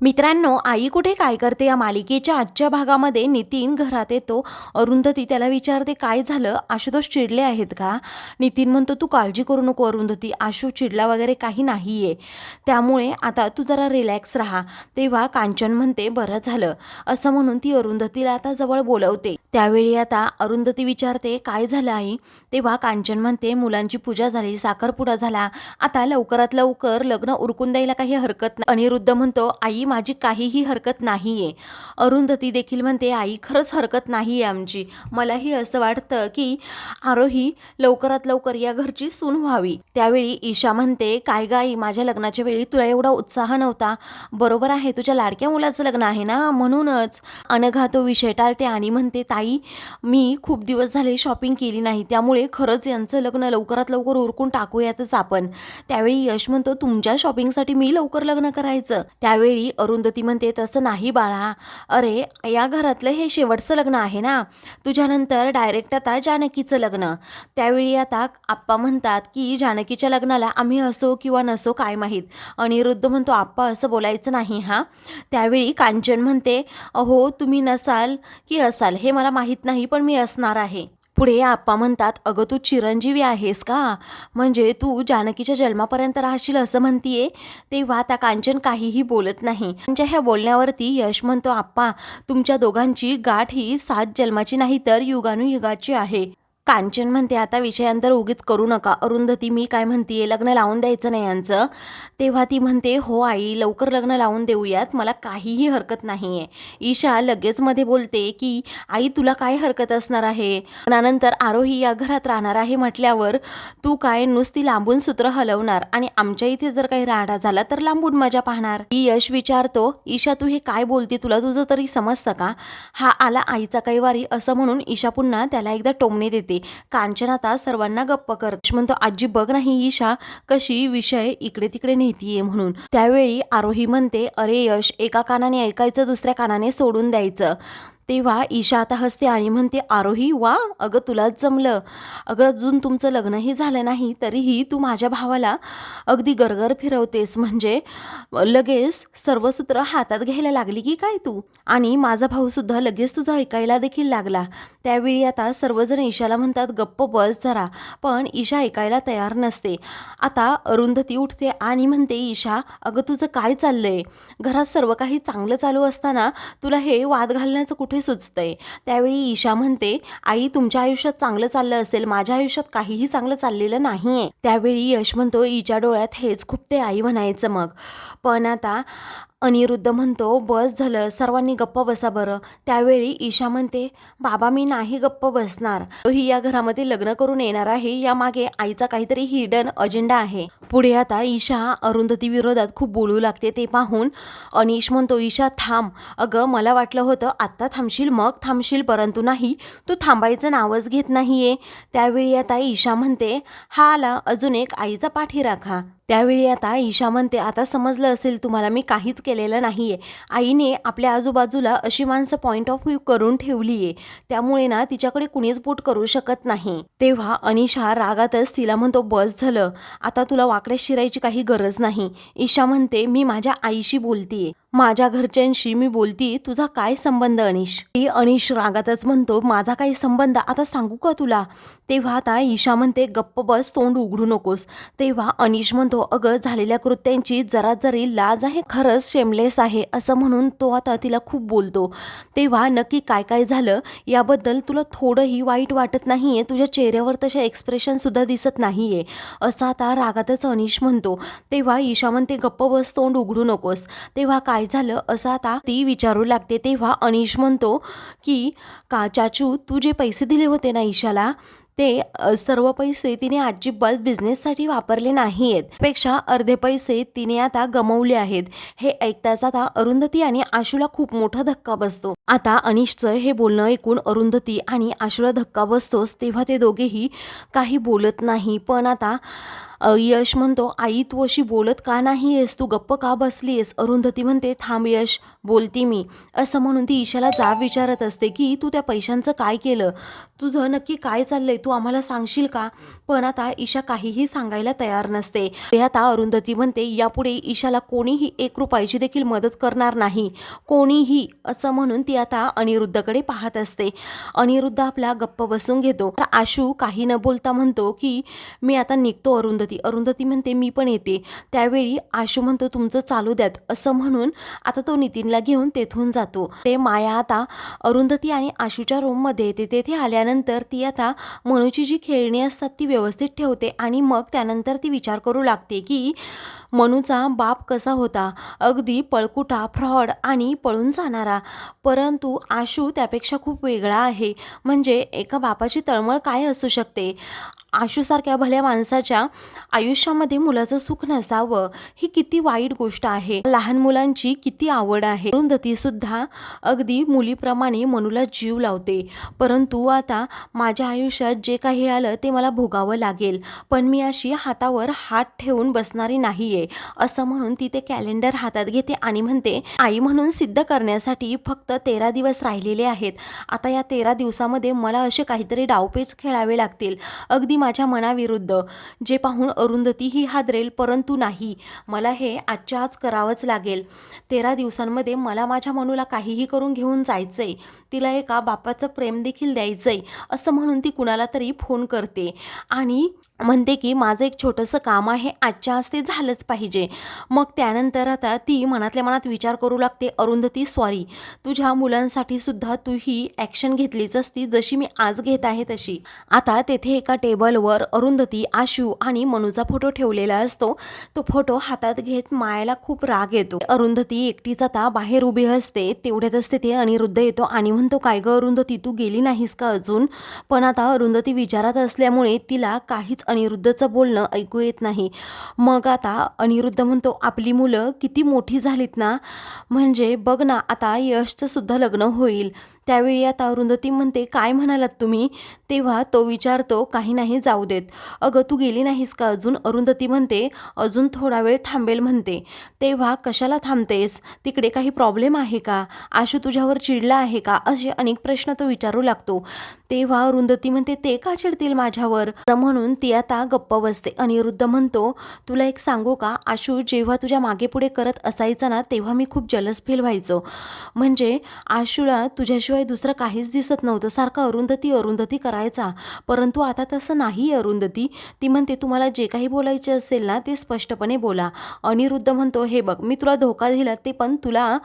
मित्रांनो आई कुठे काय करते या मालिकेच्या आजच्या भागामध्ये? नितीन घरात येतो. अरुंधती त्याला विचारते काय झालं? आशुतोष चिडले आहेत का? नितीन म्हणतो तू काळजी करू नको अरुंधती आशू चिडला वगैरे काही नाही आहे त्यामुळे आता तू जरा रिलॅक्स राहा. तेव्हा कांचन म्हणते बरं झालं. असं म्हणून ती अरुंधतीला आता जवळ बोलवते. त्यावेळी आता अरुंधती विचारते काय झालं आई? तेव्हा कांचन म्हणते मुलांची पूजा झाली साखरपुडा झाला. आता लवकरात लवकर लग्न उरकून द्यायला काही हरकत नाही. अनिरुद्ध म्हणतो आई माझी काहीही हरकत नाही आहे अरुंधती देखील म्हणते आई खरंच हरकत नाही आहे आमची. मलाही असं वाटतं की आरोही लवकरात लवकर या घरची सून व्हावी. त्यावेळी ईशा म्हणते काय गाई माझ्या लग्नाच्या वेळी तुला एवढा उत्साह नव्हता. बरोबर आहे तुझ्या लाडक्या मुलाचं लग्न आहे ना म्हणूनच. अनघा तो विषय टाळते आणि म्हणते ताई मी खूप दिवस झाले शॉपिंग केली नाही. त्यामुळे खरंच यांचं लग्न लवकरात लवकर उरकून टाकूयातच आपण. त्यावेळी यश म्हणतो तुमच्या शॉपिंगसाठी मी लवकर लग्न करायचं. त्यावेळी अरुंधती म्हणते तसं नाही बाळा. अरे या घरातलं हे शेवटचं लग्न आहे ना? तुझ्यानंतर डायरेक्ट आता जानकीचं लग्न. त्यावेळी आता आप्पा म्हणतात की जानकीच्या लग्नाला आम्ही असो किंवा नसो काय माहीत. अनिरुद्ध म्हणतो आप्पा असं बोलायचं नाही हा. त्यावेळी कांचन म्हणते अहो तुम्ही नसाल की असाल हे मला माहीत नाही पण मी असणार आहे. पुढे आप्पा म्हणतात अगं तू चिरंजीवी आहेस का? म्हणजे तू जानकीच्या जन्मापर्यंत राहशील असं म्हणतीये? तेव्हा त्या कांचन काहीही बोलत नाही. त्यांच्या ह्या बोलण्यावरती यश म्हणतो आप्पा तुमच्या दोघांची गाठ ही सात जन्माची नाही तर युगानुयुगाची आहे. कांचन म्हणते आता विषयांतर उगीच करू नका. अरुंधती मी काय म्हणतीये लग्न लावून द्यायचं नाही यांचं. तेव्हा ती म्हणते हो आई लवकर लग्न लावून देऊयात. मला काहीही हरकत नाही आहे ईशा लगेच मध्ये बोलते की आई तुला काय हरकत असणार आहे? त्यानंतर आरोही या घरात राहणार आहे म्हटल्यावर तू काय नुसती लांबून सूत्र हलवणार आणि आमच्या इथे जर काही राडा झाला तर लांबून मजा पाहणार. ही यश विचारतो ईशा तू हे काय बोलते? तुला तुझं तरी समजतं का? हा आला आईचा कैवारी असं म्हणून ईशा पुन्हा त्याला एकदा टोमणे देते. कांचन आता सर्वांना गप्प करत म्हणतो आजी बघ नाही ईशा कशी विषय इकडे तिकडे नेहतीये म्हणून. त्यावेळी आरोही म्हणते अरे यश एका कानाने ऐकायचं दुसऱ्या कानाने सोडून द्यायचं. तेव्हा ईशा आता हसते आणि म्हणते आरोही वा अगं तुलाच जमलं. अगं अजून तुमचं लग्नही झालं नाही तरीही तू माझ्या भावाला अगदी गरगर फिरवतेस. म्हणजे लगेच सर्वसूत्र हातात घ्यायला लागली की काय तू? आणि माझा भाऊसुद्धा लगेच तुझा ऐकायला देखील लागला. त्यावेळी आता सर्वजण ईशाला म्हणतात गप्प बस जरा. पण ईशा ऐकायला तयार नसते. आता अरुंधती उठते आणि म्हणते ईशा अगं तुझं काय चाललं आहे घरात सर्व काही चांगलं चालू असताना तुला हे वाद घालण्याचं कुठे सुचते. त्यावेळी ईशा म्हणते आई तुमच्या आयुष्यात चांगलं चाललं असेल. माझ्या आयुष्यात काहीही चांगलं चाललेलं नाहीये. त्यावेळी यश म्हणतो ईच्या डोळ्यात हेच खूप ते आई म्हणायचं मग. पण आता अनिरुद्ध म्हणतो बस झालं सर्वांनी गप्प बसा बरं. त्यावेळी ईशा म्हणते बाबा मी नाही गप्प बसणार. ही या घरामध्ये लग्न करून येणार आहे. यामागे आईचा काहीतरी हिडन अजेंडा आहे. पुढे आता ईशा अरुंधती विरोधात खूप बोलू लागते. ते पाहून अनिश म्हणतो ईशा थांब. अगं मला वाटलं होतं आत्ता थांबशील मग थांबशील परंतु नाही. तू थांबायचं नावच घेत नाहीये. त्यावेळी आता ईशा म्हणते हा आला. अजून एक आईचा पाठी राखा त्यावेळी आता ईशा म्हणते आता समजलं असेल तुम्हाला मी काहीच केलेलं नाही आहे आईने आपल्या आजूबाजूला अशी माणसं पॉईंट ऑफ व्ह्यू करून ठेवली आहे त्यामुळे ना तिच्याकडे कुणीच बोट करू शकत नाही. तेव्हा अनिशा रागातच तिला म्हणतो बस झालं. आता तुला वाकड्या शिरायची काही गरज नाही. ईशा म्हणते मी माझ्या आईशी बोलतीये. माझ्या घरच्यांशी मी बोलती तुझा काय संबंध अनिश? ती अनिश रागातच म्हणतो माझा काही संबंध आता सांगू का तुला? तेव्हा आता ईशा म्हणते गप्प बस तोंड उघडू नकोस. तेव्हा अनिश म्हणतो अगं झालेल्या कृत्यांची जरा जरी लाज आहे खरंच शेमलेस आहे असं म्हणून तो आता तिला खूप बोलतो. तेव्हा नक्की काय काय झालं याबद्दल तुला थोडंही वाईट वाटत नाही आहे तुझ्या चेहऱ्यावर तसे एक्सप्रेशनसुद्धा दिसत नाही आहे असं आता रागातच अनिश म्हणतो. तेव्हा ईशा म्हणते गप्प बस तोंड उघडू नकोस. तेव्हा काय झालं असं आता ती विचारू लागते. तेव्हा अनिश म्हणतो की का चाचू तू जे पैसे दिले होते ना ईशाला ते सर्व पैसे तिने अजिबात बिझनेससाठी वापरले नाही आहेत पेक्षा अर्धे पैसे तिने आता गमवले आहेत. हे ऐकताच आता अरुंधती आणि आशूला खूप मोठा धक्का बसतो. आता अनिशचं हे बोलणं ऐकून अरुंधती आणि आशूला धक्का बसतोच तेव्हा ते दोघेही काही बोलत नाही. पण आता यश म्हणतो आई तू अशी बोलत का नाही आहेस तू गप्प का बसली आहेस अरुंधती म्हणते थांब यश बोलती मी. असं म्हणून ती ईशाला जाब विचारत असते की तू त्या पैशांचं काय केलं? तुझं नक्की काय चाललंय? तू आम्हाला सांगशील का? पण आता ईशा काहीही सांगायला तयार नसते. ते आता अरुंधती म्हणते यापुढे ईशाला कोणीही एक रुपयाची देखील मदत करणार नाही. कोणीही असं म्हणून ती आता अनिरुद्धकडे पाहत असते. अनिरुद्ध आपला गप्प बसून घेतो. तर आशू काही न बोलता म्हणतो की मी आता निघतो अरुंधती अरुंधती म्हणते मी पण येते. त्यावेळी आशू म्हणतो तुमचं चालू द्यात. असं म्हणून आता तो नितीनला घेऊन तेथून जातो. ते माया आता अरुंधती आणि आशूच्या रूममध्ये येते. तेथे आल्यानंतर ती आता मनूची जी खेळणी असतात ती व्यवस्थित ठेवते आणि मग त्यानंतर ती विचार करू लागते की मनूचा बाप कसा होता. अगदी पळकुटा फ्रॉड आणि पळून जाणारा. परंतु आशू त्यापेक्षा खूप वेगळा आहे. म्हणजे एका बापाची तळमळ काय असू शकते? आशूसारख्या भल्या माणसाच्या आयुष्यामध्ये मुलाचं सुख नसावं ही किती वाईट गोष्ट आहे. लहान मुलांची किती आवड आहे. अरुंधती सुद्धा अगदी मुलीप्रमाणे मनूला जीव लावते. परंतु आता माझ्या आयुष्यात जे काही आलं ते मला भोगावं लागेल. पण मी अशी हातावर हात ठेवून बसणारी नाही आहे असं म्हणून ती ते कॅलेंडर हातात घेते आणि म्हणते आई म्हणून सिद्ध करण्यासाठी फक्त तेरा दिवस राहिलेले आहेत. आता या तेरा दिवसामध्ये मला असे काहीतरी डावपेच खेळावे लागतील. अगदी माझ्या मनाविरुद्ध जे पाहून अरुंधती ही हादरेल परंतु नाही. मला हे आजच्या आज करावंच लागेल. तेरा दिवसांमध्ये मला माझ्या मनूला काहीही करून घेऊन जायचं आहे तिला एका बापाचं प्रेम देखील द्यायचं आहे असं म्हणून ती कुणाला तरी फोन करते. आणि म्हणते की माझं एक छोटंसं काम आहे आजच्या आज ते झालंच पाहिजे. मग त्यानंतर आता ती मनातल्या मनात विचार करू लागते अरुंधती सॉरी तुझ्या मुलांसाठी सुद्धा तू ही ॲक्शन घेतलीच असती जशी मी आज घेत आहे तशी. आता तेथे एका टेबल टेबलवर अरुंधती आशू आणि मनूचा फोटो ठेवलेला असतो. तो फोटो हातात घेत मायाला खूप राग येतो. अरुंधती एकटीच आता बाहेर उभी असते. तेवढ्यातच तिथे अनिरुद्ध येतो आणि म्हणतो काय ग अरुंधती तू गेली नाहीस का अजून? पण आता अरुंधती विचारात असल्यामुळे तिला काहीच अनिरुद्धचं बोलणं ऐकू येत नाही. मग आता अनिरुद्ध म्हणतो आपली मुलं किती मोठी झालीत ना? म्हणजे बघ ना आता यशचं सुद्धा लग्न होईल. त्यावेळी आता अरुंधती म्हणते काय म्हणालात तुम्ही? तेव्हा तो विचारतो काही नाही जाऊ देत. अगं तू गेली नाहीस का अजून? अरुंधती म्हणते अजून थोडा वेळ थांबेल म्हणते. तेव्हा कशाला थांबतेस? तिकडे काही प्रॉब्लेम आहे का? आशू तुझ्यावर चिडला आहे का? असे अनेक प्रश्न तो विचारू लागतो. तेव्हा अरुंधती म्हणते ते का चिडतील माझ्यावर? म्हणून ती आता गप्प बसते अनिरुद्ध म्हणतो तुला एक सांगू का? आशू जेव्हा तुझ्या मागे पुढे करत असायचा ना तेव्हा मी खूप जलस फील व्हायचो. म्हणजे आशूला तुझ्याशिवाय दुसरं काहीच दिसत नव्हतं. सारखं अरुंधती अरुंधती करायचा. परंतु आता तसं नाही अरुंधती. ती म्हणते तुम्हाला जे काही बोलायचे असेल ना ते स्पष्टपणे बोला. अनिरुद्ध म्हणतो हे बघ मी तुला धोका दिला ते पण तुला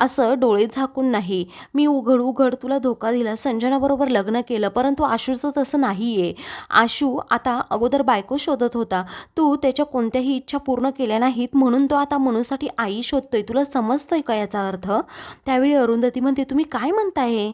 असं डोळे झाकून नाही. मी उघड उघड तुला धोका दिला. संजनाबरोबर लग्न केलं परंतु आशूचं तसं नाही आहे आशू आता अगोदर बायको शोधत होता. तू त्याच्या कोणत्याही इच्छा पूर्ण केल्या नाहीत म्हणून तो आता मनूसाठी आई शोधतोय. तुला समजतोय का याचा अर्थ? त्यावेळी अरुंधती म्हणते तुम्ही काय म्हणताय?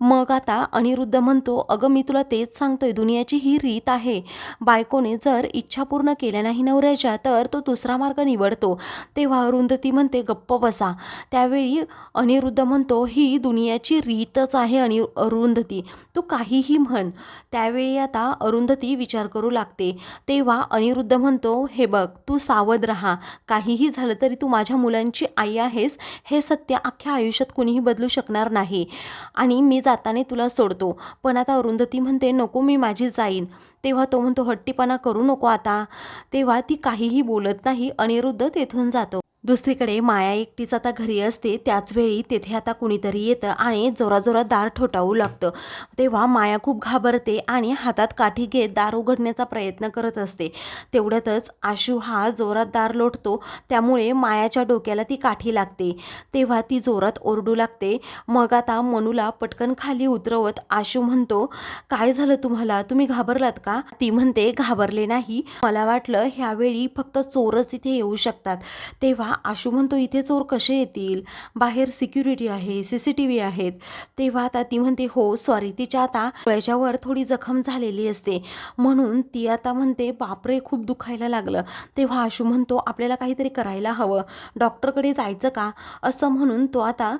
मग आता अनिरुद्ध म्हणतो अगं मी तुला तेच सांगतोय. दुनियाची ही रीत आहे. बायकोने जर इच्छा पूर्ण केल्या नाही नवऱ्याच्या तर तो दुसरा मार्ग निवडतो. तेव्हा अरुंधती म्हणते गप्प बसा. त्यावेळी अनिरुद्ध म्हणतो ही दुनियाची रीतच आहे अनि अरुंधती. तू काहीही म्हण. त्यावेळी आता अरुंधती विचार करू लागते. तेव्हा अनिरुद्ध म्हणतो हे बघ तू सावध राहा. काहीही झालं तरी तू माझ्या मुलांची आई आहेस. हे सत्य अख्ख्या आयुष्यात कुणीही बदलू शकणार नाही. आणि मी जाताना तुला सोडतो. पण आता अरुंधती म्हणते नको मी माझी जाईन. तेव्हा तो म्हणतो हट्टीपणा करू नको आता. तेव्हा ती काहीही बोलत नाही. अनिरुद्ध तेथून जातो. दुसरीकडे माया एकटीच आता घरी असते त्याच वेळी तेथे आता कुणीतरी येतं आणि जोराजोरात दार ठोठावू लागतं. तेव्हा माया खूप घाबरते आणि हातात काठी घेत दार उघडण्याचा प्रयत्न करत असते. तेवढ्यातच आशू हा जोरात दार लोटतो त्यामुळे मायाच्या डोक्याला ती काठी लागते. तेव्हा ती जोरात ओरडू लागते. मग आता मनूला पटकन खाली उतरवत आशू म्हणतो काय झालं तुम्हाला? तुम्ही घाबरलात का? ती म्हणते घाबरले नाही. मला वाटलं ह्यावेळी फक्त चोरच इथे येऊ शकतात. तेव्हा आशू म्हणतो इथे चोर कसे येतील? बाहेर सिक्युरिटी आहे सी सी टी व्ही आहेत. तेव्हा आता ती म्हणते हो सॉरी तिच्या आता डोळ्याच्यावर थोडी जखम झालेली असते. म्हणून ती आता म्हणते बापरे खूप दुखायला लागलं. तेव्हा आशू म्हणतो आपल्याला काहीतरी करायला हवं. डॉक्टरकडे जायचं का? असं म्हणून तो आता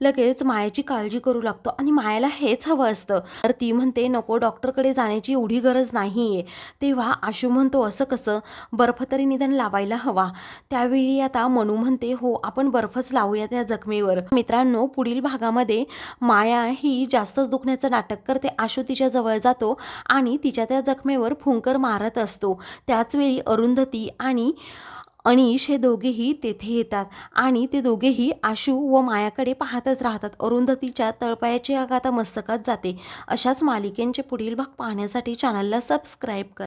लगेच मायाची काळजी करू लागतो आणि मायाला हेच हवं असतं. तर ती म्हणते नको डॉक्टरकडे जाण्याची एवढी गरज नाही आहे तेव्हा आशू म्हणतो असं कसं बर्फ तरी निदान लावायला हवा. त्यावेळी आता मनू म्हणते हो आपण बर्फच लावूया त्या जखमेवर. मित्रांनो पुढील भागामध्ये माया ही जास्तच दुखण्याचं नाटक करते. आशू तिच्या जवळ जातो आणि तिच्या त्या जखमेवर फुंकर मारत असतो. त्याचवेळी अरुंधती आणि अनिश हे दोघेही तेथे येतात आणि ते दोघेही आशू व मायाकडे पाहतच राहतात. अरुंधतीच्या तळपायाची आघात मस्तकात जाते. अशाच मालिकेंचे पुढील भाग पाहण्यासाठी चॅनलला सबस्क्राईब करा.